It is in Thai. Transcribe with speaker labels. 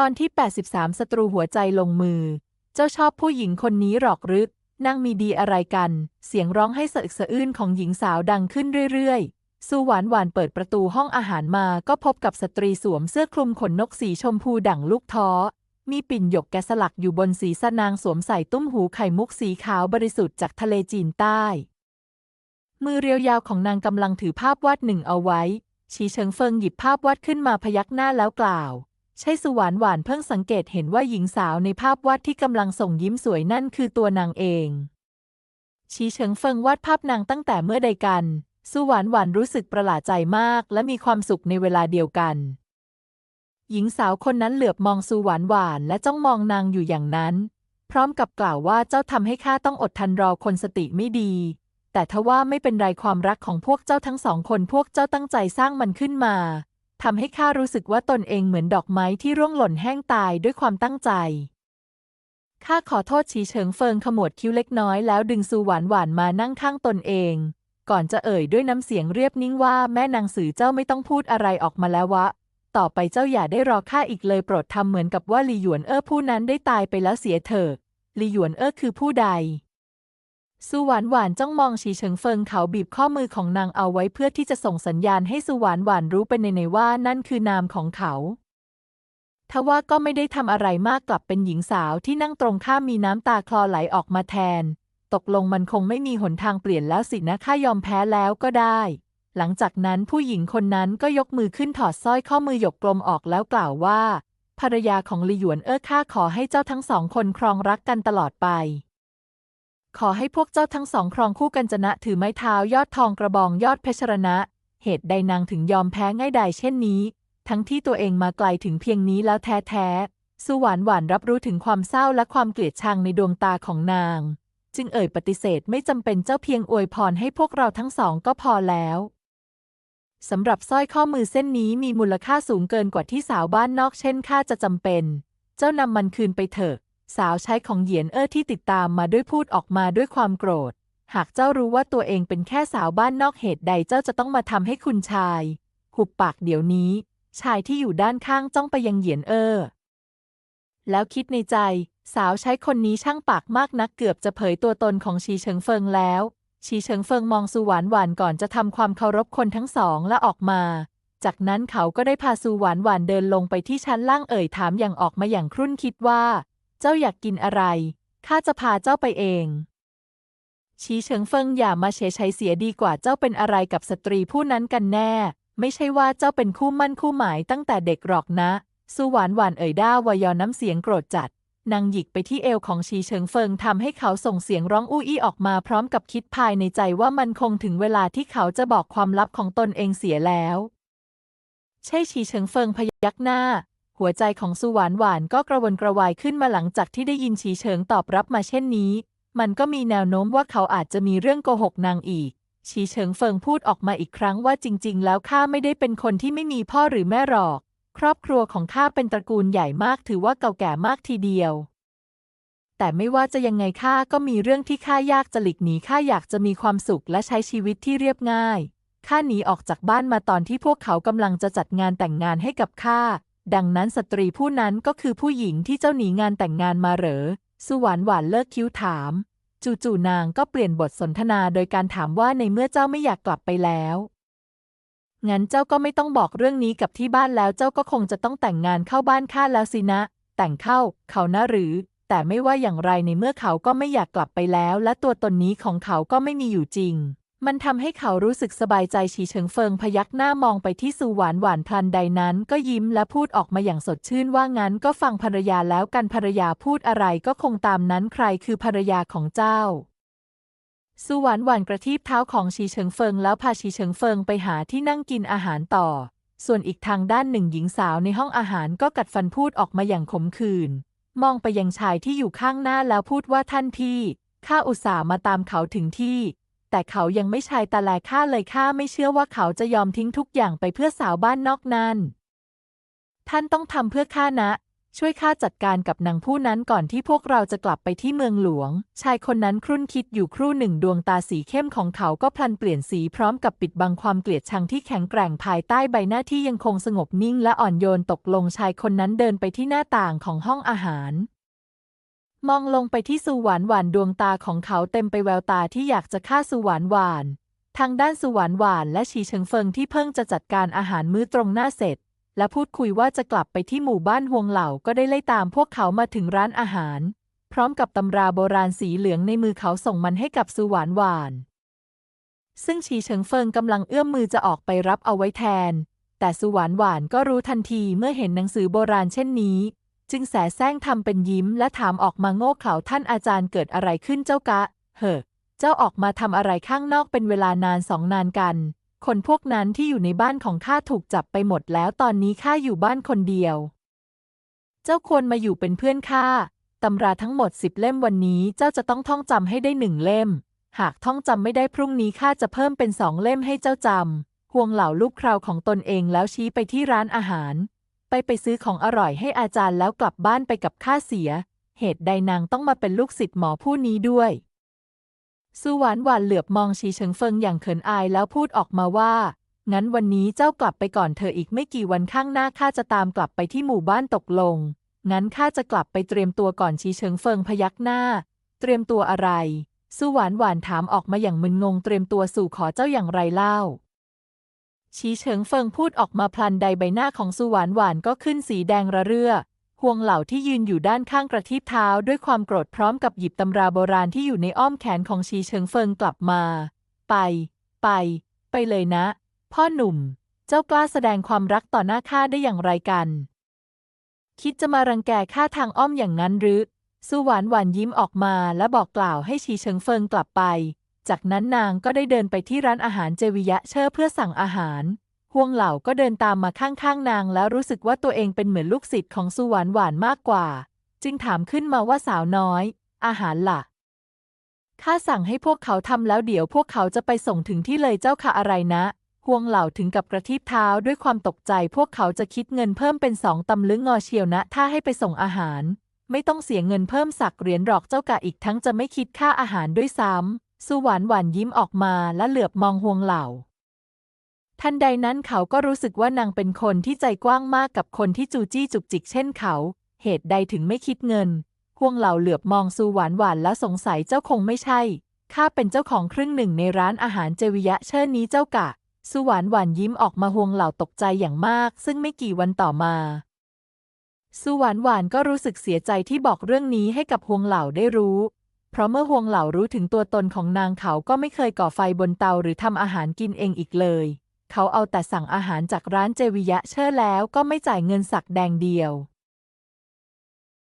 Speaker 1: ตอนที่ 83 ศัตรูหัวใจลงมือ เจ้าชอบผู้หญิงคนนี้หรอกรือนั่งมีดีอะไรกัน เสียงร้องให้สะอึกสะอื้นของหญิงสาวดังขึ้นเรื่อยๆสู้หวานหวานเปิดประตูห้องอาหารมาก็พบกับสตรีสวมเสื้อคลุมขนนกสีชมพูดั่งลูกท้อ มีปิ่นหยกแกะสลักอยู่บนศีรษะนางสวมใส่ตุ้มหูไข่มุกสีขาวบริสุทธิ์จากทะเลจีนใต้ มือเรียวยาวของนางกำลังถือภาพวาดหนึ่งเอาไว้ ชีเฉิงเฟิงหยิบภาพวาดขึ้นมาพยักหน้าแล้วกล่าว ใช่สุหวานหวานเพิ่งสังเกตเห็นว่าหญิงสาวในภาพวาดที่กำลังส่งยิ้มสวยนั่นคือตัวนางเอง ชีเฉิงเฟิงวาดภาพนางตั้งแต่เมื่อใดกัน สุหวานหวานรู้สึกประหลาดใจมาก และมีความสุขในเวลาเดียวกัน หญิงสาวคนนั้นเหลือบมองสุหวานหวานและจ้องมองนางอยู่อย่างนั้น พร้อมกับกล่าวว่าเจ้าทำให้ข้าต้องอดทนรอคนสติไม่ดี แต่ทว่าไม่เป็นไรความรักของพวกเจ้าทั้งสองคนพวกเจ้าตั้งใจสร้างมันขึ้นมา ทำให้ข้ารู้สึกว่าตนเองเหมือนดอกไม้ที่ร่วงหล่นแห้งตายด้วยความตั้งใจ ข้าขอโทษฉีเฉิงเฟิงขมวดคิ้วเล็กน้อยแล้วดึงซูหวานหวานมานั่งข้างตนเอง ก่อนจะเอ่ยด้วยน้ำเสียงเรียบนิ่งว่าแม่นางสือเจ้าไม่ต้องพูดอะไรออกมาแล้ววะ ต่อไปเจ้าอย่าได้รอข้าอีกเลยโปรดทำเหมือนกับว่าลีหยวนเอ้อผู้นั้นได้ตายไปแล้วเสียเถิดลีหยวนเอ้อคือผู้ใด สุหวานหวานจ้องมองฉีเฉิงเฟิงเขาบีบข้อมือของนางเอาไว้เพื่อที่จะส่งสัญญาณให้สุหวานหวานรู้ไปในในว่านั่นคือนามของเขาทว่าก็ไม่ได้ทำอะไรมากกลับเป็นหญิงสาวที่นั่งตรงข้ามมีน้ำตาคลอไหลออกมาแทน ตกลงมันคงไม่มีหนทางเปลี่ยนแล้วสินะข้ายอมแพ้แล้วก็ได้ หลังจากนั้นผู้หญิงคนนั้นก็ยกมือขึ้นถอดสร้อยข้อมือหยกกลมออกแล้วกล่าวว่า ภรรยาของลีหยวนเอ้อข้าขอให้เจ้าทั้งสองคนครองรักกันตลอดไป ขอให้พวกเจ้าทั้งสองครองคู่กันจนะถือไม้เท้ายอดทองกระบองยอดเพชรณะเหตุใดนางถึงยอมแพ้ง่ายดายเช่นนี้ ทั้งที่ตัวเองมาไกลถึงเพียงนี้แล้วแท้ๆสุหวานหวานรับรู้ถึงความเศร้าและความเกลียดชังในดวงตาของนาง จึงเอ่ยปฏิเสธไม่จำเป็นเจ้าเพียงอวยพรให้พวกเราทั้งสองก็พอแล้วสำหรับสร้อยข้อมือเส้นนี้มีมูลค่าสูงเกินกว่าที่สาวบ้านนอกเช่นข้าจะจำเป็น เจ้านำมันคืนไปเถอะ สาวใช้ของเหยียนเอ้อที่ติดตามมาด้วยพูดออกมาด้วยความโกรธ หากเจ้ารู้ว่าตัวเองเป็นแค่สาวบ้านนอกเหตุใดเจ้าจะต้องมาทำให้คุณชาย หุบปากเดี๋ยวนี้ ชายที่อยู่ด้านข้างจ้องไปยังเหยียนเอ้อแล้วคิดในใจ สาวใช้คนนี้ช่างปากมากนักเกือบจะเผยตัวตนของชีเฉิงเฟิงแล้ว ชีเฉิงเฟิงมองสุหวานหวานก่อนจะทำความเคารพคนทั้งสองและออกมา จากนั้นเขาก็ได้พาสุหวานหวานเดินลงไปที่ชั้นล่างเอ่ยถามอย่างออกมาอย่างครุ่นคิดว่า เจ้าอยากกินอะไร ข้าจะพาเจ้าไปเอง ชีเฉิงเฟิงอย่ามาเฉยชัยเสียดีกว่าเจ้าเป็นอะไรกับสตรีผู้นั้นกันแน่ ไม่ใช่ว่าเจ้าเป็นคู่มั่นคู่หมายตั้งแต่เด็กหรอกนะ สุหวานหวานเอ่ยด้าวายอน้ำเสียงโกรธจัด นางหยิกไปที่เอวของชีเฉิงเฟิงทำให้เขาส่งเสียงร้องอู้อี้ออกมาพร้อมกับคิดภายในใจว่ามันคงถึงเวลาที่เขาจะบอกความลับของตนเองเสียแล้ว ใช่ชีเฉิงเฟิงพยักหน้า หัวใจของสุหวานหวานก็กระวนกระวายขึ้นมาหลังจากที่ได้ยินชีเฉิงตอบรับมาเช่นนี้ มันก็มีแนวโน้มว่าเขาอาจจะมีเรื่องโกหกนางอีกชีเฉิงเฟิงพูดออกมาอีกครั้งว่าจริง ๆ แล้วข้าไม่ได้เป็นคนที่ไม่มีพ่อหรือแม่หรอก ครอบครัวของข้าเป็นตระกูลใหญ่มากถือว่าเก่าแก่มากทีเดียว แต่ไม่ว่าจะยังไงข้าก็มีเรื่องที่ข้ายากจะหลีกหนีข้าอยากจะมีความสุขและใช้ชีวิตที่เรียบง่ายข้าหนีออกจากบ้านมาตอนที่พวกเขากำลังจะจัดงานแต่งงานให้กับข้า ดังนั้นสตรีผู้นั้นก็คือผู้หญิงที่เจ้าหนีงานแต่งงานมาเหรอ สุหวานหวานเลิกคิ้วถาม จู่ๆนางก็เปลี่ยนบทสนทนาโดยการถามว่าในเมื่อเจ้าไม่อยากกลับไปแล้ว งั้นเจ้าก็ไม่ต้องบอกเรื่องนี้กับที่บ้านแล้ว เจ้าก็คงจะต้องแต่งงานเข้าบ้านข้าแล้วสินะ แต่งเข้า เขานะหรือ แต่ไม่ว่าอย่างไรในเมื่อเขาก็ไม่อยากกลับไปแล้ว และตัวตนนี้ของเขาก็ไม่มีอยู่จริง มันทำให้เขารู้สึกสบายใจฉีเฉิงเฟิงพยักหน้ามองไปที่สุหวานหวานพลันใดนั้น ก็ยิ้มและพูดออกมาอย่างสดชื่นว่างั้นก็ฟังภรรยาแล้วกันภรรยาพูดอะไรก็คงตามนั้นใครคือภรรยาของเจ้า สุหวานหวานกระทีบเท้าของชีเฉิงเฟิงแล้วพาชีเฉิงเฟิงไปหาที่นั่งกินอาหารต่อ ส่วนอีกทางด้านหนึ่งหญิงสาวในห้องอาหารก็กัดฟันพูดออกมาอย่างขมขื่นมองไปยังชายที่อยู่ข้างหน้าแล้วพูดว่าท่านพี่ข้าอุตส่าห์มาตามเขาถึงที่ แต่เขายังไม่ชายตาแลข้าเลยข้าไม่เชื่อว่าเขาจะยอมทิ้งทุกอย่างไปเพื่อสาวบ้านนอกนั้นท่านต้องทำเพื่อข้านะ ช่วยข้าจัดการกับนางผู้นั้นก่อนที่พวกเราจะกลับไปที่เมืองหลวง ชายคนนั้นครุ่นคิดอยู่ครู่หนึ่งดวงตาสีเข้มของเขาก็พลันเปลี่ยนสีพร้อมกับปิดบังความเกลียดชังที่แข็งแกร่งภายใต้ใบหน้าที่ยังคงสงบนิ่งและอ่อนโยนตกลงชายคนนั้นเดินไปที่หน้าต่างของห้องอาหาร มองลงไปที่สุหวานหวานดวงตาของเขาเต็มไปแววตาที่อยากจะฆ่าสุหวานหวาน ทางด้านสุหวานหวานและชีเฉิงเฟิงที่เพิ่งจะจัดการอาหารมื้อตรงหน้าเสร็จ และพูดคุยว่าจะกลับไปที่หมู่บ้านฮวงเหล่าก็ได้ไล่ตามพวกเขามาถึงร้านอาหาร พร้อมกับตำราโบราณสีเหลืองในมือเขาส่งมันให้กับสุหวานหวาน ซึ่งชีเฉิงเฟิงกำลังเอื้อมมือจะออกไปรับเอาไว้แทน แต่สุหวานหวานก็รู้ทันทีเมื่อเห็นหนังสือโบราณเช่นนี้ จึงแสแสร้งทำเป็นยิ้มและถามออกมาโง่เขลาท่านอาจารย์เกิดอะไรขึ้นเจ้ากะเฮ้อเจ้าออกมาทำอะไรข้างนอกเป็นเวลานานสองนานกัน คนพวกนั้นที่อยู่ในบ้านของข้าถูกจับไปหมดแล้วตอนนี้ข้าอยู่บ้านคนเดียว เจ้าควรมาอยู่เป็นเพื่อนข้าตำราทั้งหมดสิบเล่มวันนี้เจ้าจะต้องท่องจำให้ได้หนึ่งเล่ม หากท่องจำไม่ได้พรุ่งนี้ข้าจะเพิ่มเป็นสองเล่มให้เจ้าจำห่วงเหล่าลูกคราวของตนเองแล้วชี้ไปที่ร้านอาหาร ไปไปซื้อของอร่อยให้อาจารย์แล้วกลับบ้านไปกับข้าเสีย เหตุใดนางต้องมาเป็นลูกศิษย์หมอผู้นี้ด้วย สุหวานหวานเหลือบมองชีเฉิงเฟิงอย่างเขินอายแล้วพูดออกมาว่า งั้นวันนี้เจ้ากลับไปก่อนเธออีกไม่กี่วันข้างหน้าข้าจะตามกลับไปที่หมู่บ้านตกลง งั้นข้าจะกลับไปเตรียมตัวก่อนชีเฉิงเฟิงพยักหน้า เตรียมตัวอะไร สุหวานหวานถามออกมาอย่างมึนงงเตรียมตัวสู่ขอเจ้าอย่างไรเล่า ชีเฉิงเฟิงพูดออกมาพลันใดใบหน้าของสุหวานหวานก็ขึ้นสีแดงระเรื่อห่วงเหล่าที่ยืนอยู่ด้านข้างกระทิบเท้าด้วยความโกรธพร้อมกับหยิบตำราโบราณที่อยู่ในอ้อมแขนของชีเฉิงเฟิงกลับมา ไป ไป ไปเลยนะ พ่อหนุ่ม เจ้ากล้าแสดงความรักต่อหน้าข้าได้อย่างไรกัน คิดจะมารังแกข้าทางอ้อมอย่างนั้นหรือสุหวานหวานยิ้มออกมาและบอกกล่าวให้ชีเฉิงเฟิงกลับไป จากนั้นนางก็ได้เดินไปที่ร้านอาหารเจวิยะเชอเพื่อสั่งอาหาร ห่วงเหล่าก็เดินตามมาข้างๆนางแล้วรู้สึกว่าตัวเองเป็นเหมือนลูกศิษย์ของสุหวานหวานมากกว่า จึงถามขึ้นมาว่าสาวน้อย อาหารล่ะ ข้าสั่งให้พวกเขาทำแล้วเดี๋ยวพวกเขาจะไปส่งถึงที่เลยเจ้าค่ะอะไรนะ ห่วงเหล่าถึงกับกระทิบเท้าด้วยความตกใจ พวกเขาจะคิดเงินเพิ่มเป็นสองตำลึงงอเชียวนะ ถ้าให้ไปส่งอาหาร ไม่ต้องเสียเงินเพิ่มสักเหรียญหรอกเจ้ากะอีกทั้งจะไม่คิดค่าอาหารด้วยซ้ำ สุหวานหวานยิ้มออกมาและเหลือบมองห่วงเหล่า ทันใดนั้นเขาก็รู้สึกว่านางเป็นคนที่ใจกว้างมากกับคนที่จูจี้จุกจิกเช่นเขา เหตุใดถึงไม่คิดเงินห่วงเหล่าเหลือบมองสุหวานหวานแล้วสงสัยเจ้าคงไม่ใช่ ข้าเป็นเจ้าของครึ่งหนึ่งในร้านอาหารเจวิยะเชิญนี้เจ้ากะ สุหวานหวานยิ้มออกมาห่วงเหล่าตกใจอย่างมาก ซึ่งไม่กี่วันต่อมาสุหวานหวานก็รู้สึกเสียใจที่บอกเรื่องนี้ให้กับห่วงเหล่าได้รู้ เพราะเมื่อฮวงเหล่ารู้ถึงตัวตนของนางเขาก็ไม่เคยก่อไฟบนเตาหรือทำอาหารกินเองอีกเลย เขาเอาแต่สั่งอาหารจากร้านเจวิยะเชอร์แล้วก็ไม่จ่ายเงินสักแดงเดียว